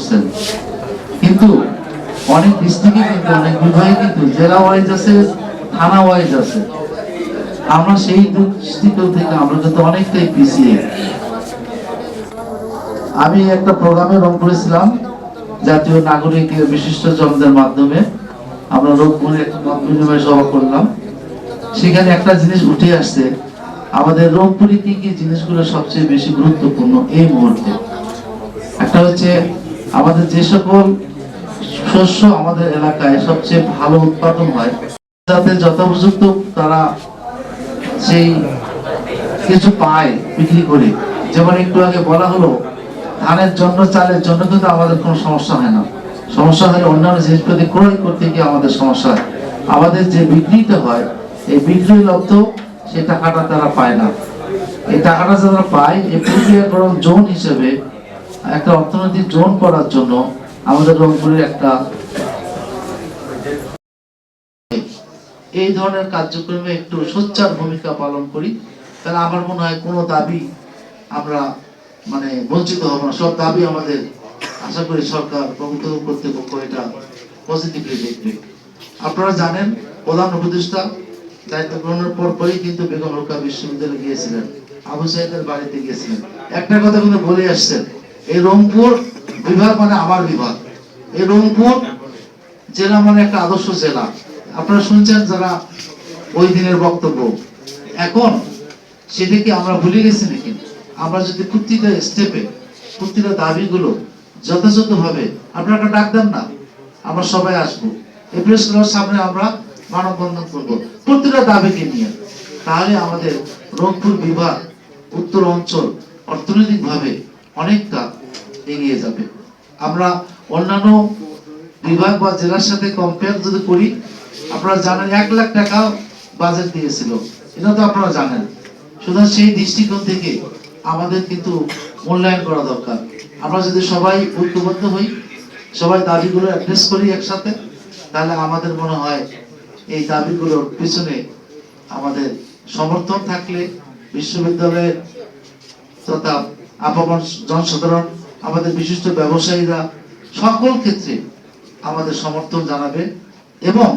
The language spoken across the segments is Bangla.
করছেন। কিন্তু অনেক ডিস্ট্রিক্টে কিন্তু, অনেক বিভাগে কিন্তু, জেলা ওয়াইজ আছে, থানা ওয়াইজ আছে। আমরা সেই দৃষ্টিকোণ থেকে আমরা কিন্তু অনেকটাই পিছিয়ে। আমি একটা প্রোগ্রামে রং করেছিলাম, জাতীয় নাগরিক বিশিষ্ট জনদের মাধ্যমে। আমরা রোগপুরে একটা মত বিনিময় সভা করলাম। সেখানে একটা জিনিস উঠে আসছে, আমাদের রোগপুরে কি কি জিনিসগুলো সবচেয়ে বেশি গুরুত্বপূর্ণ এই মুহূর্তে? একটা হচ্ছে আমাদের যে সকল শস্য আমাদের এলাকায় সবচেয়ে ভালো উৎপাদন হয়, যাতে যথোপযুক্ত তারা সেই কিছু পায় বিক্রি করে। যেমন একটু আগে বলা হলো, ধানের জন্য, চালের জন্য কিন্তু আমাদের কোনো সমস্যা হয় না। সমস্যা হলে অন্যান্য জিনিসপাতি ক্রয় করতে গিয়ে আমাদের সমস্যা হয়। আমাদের যে বিক্রিটা হয়, এই বিক্রি লব্ধ সেই টাকাটা তারা পায় না। এই টাকাটা যারা পায়, এই প্রক্রিয়াকরণ জোন হিসেবে একটা অর্থনৈতিক জোন করার জন্য আমাদের রংপুরের একটা এই ধরনের কার্যক্রমে একটু সোচ্চার ভূমিকা পালন করি। তাহলে আমার মনে হয় কোনো দাবি আমরা মানে বঞ্চিত হব না। সব দাবি আমাদের আশা করি সরকার প্রভূত কর্তৃপক্ষ এটা পজিটিভলি দেখবে। আপনারা জানেন, প্রধান উপদেষ্টা দায়িত্ব গ্রহণের পর পরই কিন্তু বেগম রোকা বিশ্ববিদ্যালয়ে গিয়েছিলেন। আবু সাইদের বাড়িতে গিয়েছিলেন। একটা কথা কিন্তু বলে আসছেন এই রংপুর বিভাগ মানে আমার বিভাগ। এই রংপুর জেলা মানে একটা আদর্শ জেলা। আপনারা শুনছেন যারা ওই দিনের বক্তব্য। এখন সেদিকে আমরা ভুলে গেছি নাকি? আমরা যদি প্রতিটা স্টেপে প্রতিটা দাবিগুলো যথাযথভাবে, আপনারা একটা ডাক দেন না, আমরা সবাই আসব। এই প্রেস ক্লাবের সামনে আমরা মানববন্ধন করব। প্রতিটা দাবিকে নিয়ে। তাহলে আমাদের রংপুর বিভাগ উত্তর অঞ্চল অর্থনৈতিকভাবে অনেকটা এগিয়ে যাবে। আমরা অন্যান্য বিভাগ বা জেলার সাথে কম্পেয়ার যদি করি, আপনারা জানেন এক লাখ টাকা বাজেট দিয়েছিল। এটা তো আপনারা জানেন। সুতরাং সেই দৃষ্টিকোণ থেকে আমাদের কিন্তু মূল্যায়ন করা দরকার। আমরা যদি সবাই ঐক্যবদ্ধ হই, সবাই দাবিগুলো অ্যাড্রেস করি একসাথে, তাহলে আমাদের মনে হয় এই দাবিগুলোর পিছনে আমাদের সমর্থন থাকলে বিশ্ববিদ্যালয়ের তথা আপামর জনসাধারণ, আমাদের বিশিষ্ট ব্যবসায়ীরা সকল ক্ষেত্রে আমাদের সমর্থন জানাবে এবং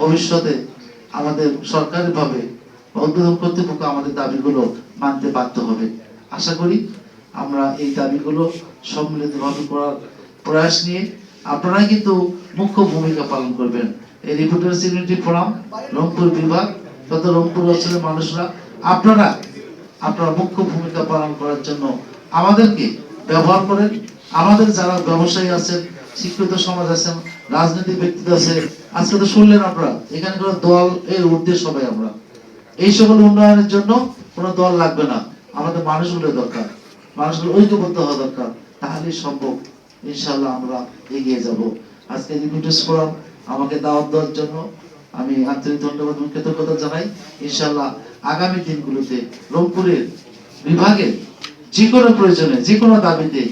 ভবিষ্যতে আমাদের সরকারিভাবে উদ্বোধন কর্তৃপক্ষ আমাদের দাবিগুলো মানতে বাধ্য হবে। আশা করি আমরা এই দাবিগুলো সম্মিলিতভাবে করার প্রয়াস নিয়ে আপনারাই কিন্তু মুখ্য ভূমিকা পালন করবেন। এই রিপোর্টার্স ইউনিটি ফোরাম, রংপুর বিভাগ তথা রংপুর অঞ্চলের মানুষরা, আপনারা আপনারা মুখ্য ভূমিকা পালন করার জন্য আমাদেরকে ব্যবহার করেন। আমাদের যারা ব্যবসায়ী আছেন, শিক্ষিত সমাজ আছেন রাজনৈতিক ব্যক্তিত্ব আছে আজকে তো শুনলেন আপনারা এখানে কোনো দল এর ঊর্ধ্বে সবাই আমরা। এই সকল উন্নয়নের জন্য কোনো দল লাগবে না। আমাদের মানুষগুলো দরকার। মানুষগুলো ঐক্যবদ্ধ হওয়া দরকার। তাহলেই সম্ভব। ইনশাল্লাহ আমরা এগিয়ে যাব। আজকে রিপিটার্স ফোরাম আমাকে দাওয়াত দেওয়ার জন্য আমি আন্তরিক ধন্যবাদ কৃতজ্ঞতা জানাই। ইনশাল্লাহ আগামী দিনগুলোতে রংপুরের বিভাগের যে কোনো প্রয়োজনে যে কোনো দাবিতে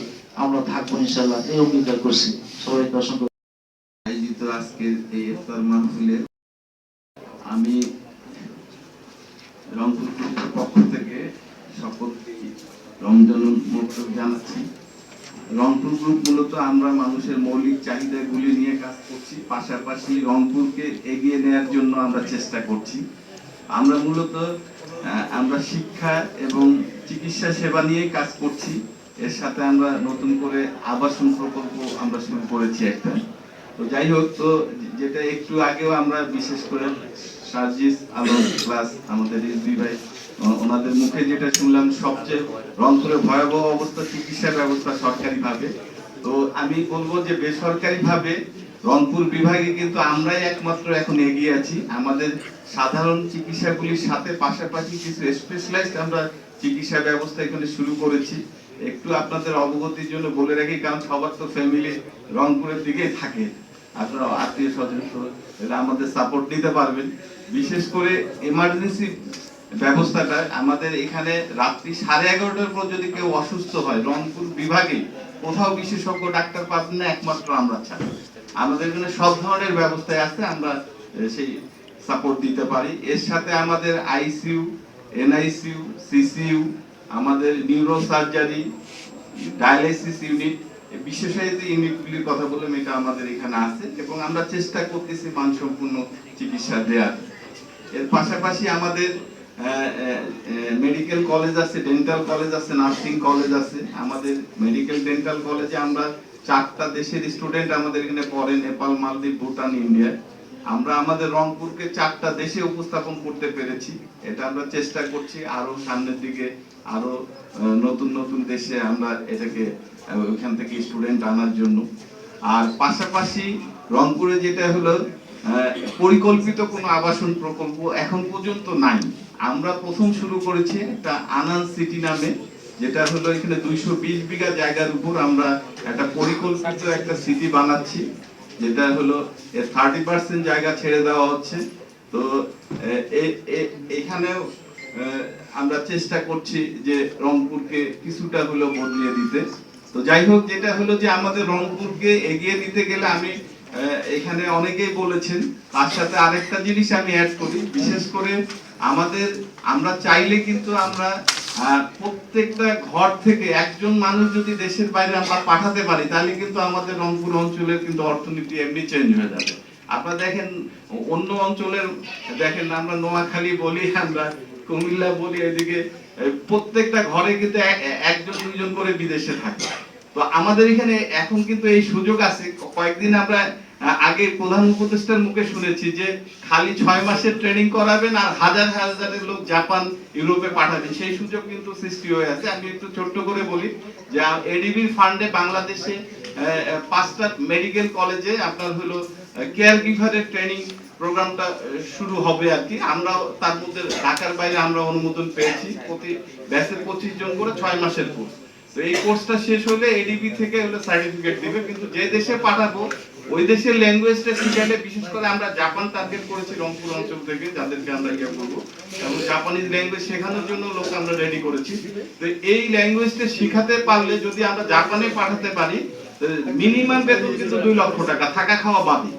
আমরা থাকব ইনশাল্লাহ এই অঙ্গীকার করছি। সবাইকে অসংখ্য আয়োজিত আজকের এই ইফতার মাহফিলে আমি রংপুর পক্ষ থেকে সকলকে রমজান জানাচ্ছি। রংপুর গ্রুপ মূলত আমরা মানুষের মৌলিক চাহিদাগুলি নিয়ে কাজ করছি, পাশাপাশি রংপুরকে এগিয়ে নেওয়ার জন্য আমরা চেষ্টা করছি। আমরা মূলত আমরা শিক্ষা এবং চিকিৎসা সেবা নিয়ে কাজ করছি। এর সাথে আমরা নতুন করে আবাসন প্রকল্প আমরা শুরু করেছি একটা। তো যাই হোক, তো যেটা একটু আগেও আমরা বিশেষ করে সার্জিস আলম প্লাস আমাদের দুই ভাই ওনাদের মুখে যেটা শুনলাম, সবচেয়ে রংপুরে ভয়াবহ অবস্থা, চিকিৎসা ব্যবস্থা সরকারিভাবে। তো আমি বলব যে বেসরকারি ভাবে রংপুর বিভাগে কিন্তু আমরাই একমাত্র এখন এগিয়ে আছি। আমাদের সাধারণ চিকিৎসাগুলির সাথে পাশাপাশি কিছু স্পেশালাইজড আমরা চিকিৎসা ব্যবস্থা এখানে শুরু করেছি। একটু আপনাদের অবগতির জন্য বলে রাখি, কারণ সবার তো ফ্যামিলি রংপুরের দিকেই থাকে। আপনারা আত্মীয় স্বজন আমাদের সাপোর্ট নিতে পারবেন। বিশেষ করে এমার্জেন্সি ব্যবস্থাটা, আমাদের এখানে রাত্রি সাড়ে এগারোটার পর যদি কেউ অসুস্থ হয়, রংপুর বিভাগে কোথাও বিশেষজ্ঞ, ডাক্তার পাবেন না, একমাত্র আমরা ছাড়া। আমাদের এখানে সব ধরনের ব্যবস্থায় আছে, আমরা সেই সাপোর্ট দিতে পারি। এর সাথে আমাদের আইসিইউ এনআইসিইউ সিসিইউ আমাদের নিউরো সার্জারি ডায়ালাইসিস ইউনিট বিশেষায়িত ইউনিটগুলির কথা বললাম, এটা আমাদের এখানে আছে এবং আমরা চেষ্টা করতেছি মানসম্পন্ন চিকিৎসা দেওয়ার এর পাশাপাশি আমাদের মেডিকেল কলেজ আছে ডেন্টাল কলেজ আছে নার্সিং কলেজ আছে, আমাদের মেডিকেল ডেন্টাল কলেজে আমরা চারটা দেশের স্টুডেন্ট আমাদের এখানে পড়ে, নেপাল, মালদ্বীপ, ভুটান, ইন্ডিয়া। আমরা আমাদের রংপুরকে চারটা দেশে উপস্থাপন করতে পেরেছি। এটা আমরা চেষ্টা করছি আরও সামনের দিকে, আরও নতুন নতুন দেশে আমরা এটাকে ওইখান থেকে স্টুডেন্ট আনার জন্য। আর পাশাপাশি রংপুরে যেটা হলো পরিকল্পিত কোনো আবাসন প্রকল্প এখন পর্যন্ত নাই। আমরা প্রথম শুরু করেছি একটা আনান সিটি নামে। যেটা হলো এখানে দুইশো বিশ বিঘা জায়গার উপর আমরা একটা পরিকল্পিত একটা সিটি বানাচ্ছি, যেটা হলো থার্টি পার্সেন্ট জায়গা ছেড়ে দেওয়া হচ্ছে। তো এখানেও আমরা চেষ্টা করছি যে রংপুরকে কিছুটা হলো বদলিয়ে দিতে। তো যাই হোক, যেটা হলো যে আমাদের রংপুরকে এগিয়ে দিতে গেলে আমি এখানে অনেকেই বলেছেন, তার সাথে আরেকটা জিনিস আমি অ্যাড করি, বিশেষ করে আমাদের, আমরা চাইলে কিন্তু আমরা আহ, প্রত্যেকটা ঘর থেকে একজন মানুষ যদি দেশের বাইরে আমরা পাঠাতে পারি তাহলে কিন্তু আমাদের রংপুর অঞ্চলের কিন্তু অর্থনীতি এমনি চেঞ্জ হয়ে যাবে। আপনারা দেখেন অন্য অঞ্চলের দেখেন আমরা নোয়াখালী বলি আমরা কুমিল্লা বলি এদিকে প্রত্যেকটা ঘরে কিন্তু একজন দুইজন করে বিদেশে থাকে। তো আমাদের এখানে এখন কিন্তু এই সুযোগ আছে। কয়েকদিন আমরা আগে প্রধান উপদেষ্টার মুখে শুনেছি যে খালি ছয় মাসের ট্রেনিং করাবেন আর হাজার হাজারের লোক জাপান, ইউরোপে পাঠাবেন। সেই সুযোগ কিন্তু সৃষ্টি হয়ে আছে। আমি একটু ছোট্ট করে বলি যে এডিবির ফান্ডে বাংলাদেশে পাঁচটা মেডিকেল কলেজে আপনার হলো কেয়ার গিভারের ট্রেনিং প্রোগ্রামটা শুরু হবে আর কি। আমরা তার মধ্যে ঢাকার বাইরে আমরা অনুমোদন পেয়েছি। প্রতি ব্যাচে পঁচিশ জন করে ছয় মাসের কোর্স এই কোর্সটা শেষ হলে এডিবি থেকে হলো সার্টিফিকেট দিবে। কিন্তু যে দেশে পাঠাবো ওই দেশের ল্যাঙ্গুয়েজটা শিখালে বিশেষ করে আমরা জাপান টার্গেট করেছি রংপুর অঞ্চল থেকে, যাদেরকে আমরা ইয়ে করব। এবং জাপানিজ ল্যাঙ্গুয়েজ শেখানোর জন্য লোক আমরা রেডি করেছি। তো এই ল্যাঙ্গুয়েজটা শিখাতে পারলে যদি আমরা জাপানে পাঠাতে পারি মিনিমাম বেতন কিন্তু দুই লক্ষ টাকা, থাকা খাওয়া বাদই।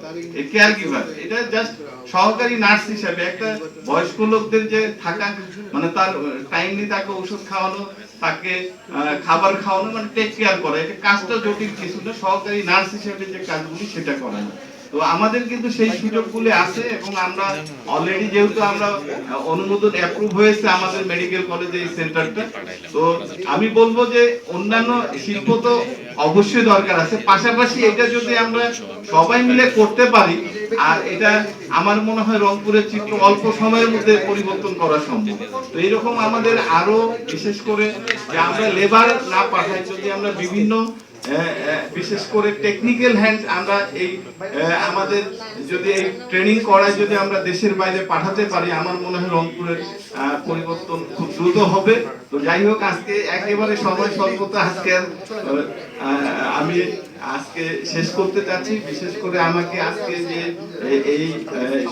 কেয়ার গিভার এটা জাস্ট সহকারী নার্স হিসেবে একটা বয়স্ক লোকদের যে থাকা মানে তার টাইমলি তাকে ওষুধ খাওয়ানো, তাকে খাবার খাওয়ানো মানে টেক কেয়ার করা, এটা কাজটা জটিল কিছু না। সহকারী নার্স হিসেবে যে কাজগুলি সেটা করানো তো আমাদের কিন্তু সেই সুযোগগুলি আছে এবং আমরা অলরেডি যেহেতু আমরা অনুমোদন অ্যাপ্রুভ হয়েছে আমাদের মেডিকেল কলেজে এই সেন্টারটা তো আমি বলব যে অন্যান্য শিল্প তো অবশ্যই দরকার আছে। পাশাপাশি এটা যদি আমরা সবাই মিলে করতে পারি আর এটা আমার মনে হয় রংপুরের চিত্র অল্প সময়ের মধ্যে পরিবর্তন করা সম্ভব। তো এরকম আমাদের আরও বিশেষ করে যে আমরা লেবার না পাঠাই যদি আমরা বিভিন্ন বিশেষ করে টেকনিক্যাল হ্যান্ড আমরা এই আমাদের যদি এই ট্রেনিং করায় যদি আমরা দেশের বাইরে পাঠাতে পারি, আমার মনে হয় রংপুরের পরিবর্তন খুব দ্রুত হবে। তো যাই হোক, আজকে একেবারে সময় স্বল্পতা আজকে আমি আজকে শেষ করতে চাচ্ছি। বিশেষ করে আমাকে আজকে যে এই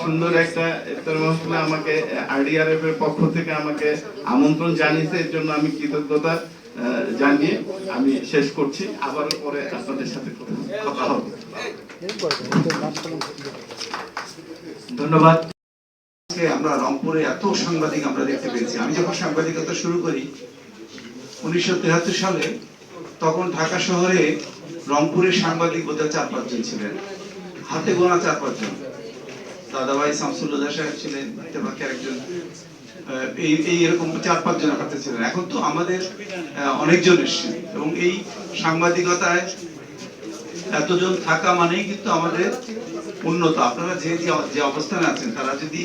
সুন্দর একটা ইফতার মাহফিলে আমাকে আরডিআরএফ এর পক্ষ থেকে আমাকে আমন্ত্রণ জানিয়েছে, এর জন্য আমি কৃতজ্ঞতা। জানিয়ে আমি শেষ করছি। আবার পরে আপনাদের সাথে কথা- হবে। ধন্যবাদ। আমরা রংপুরে এত সাংবাদিক আমরা দেখতে পেয়েছি। আমি যখন সাংবাদিকতা শুরু করি, উনিশশো সালে তখন ঢাকা শহরে রংপুরের সাংবাদিক বোধহয় চার পাঁচজন ছিলেন। হাতে গোনা চার পাঁচজন। দাদাভাই শামসুল্লাহ সাহেব ছিলেন একজন এই এই এরকম চার পাঁচ জন হাতে ছিলেন। এখন তো আমাদের অনেকজন এসছেন। এবং এই সাংবাদিকতায় এতজন থাকা মানেই কিন্তু আমাদের উন্নত। আপনারা যে যে অবস্থানে আছেন, তারা যদি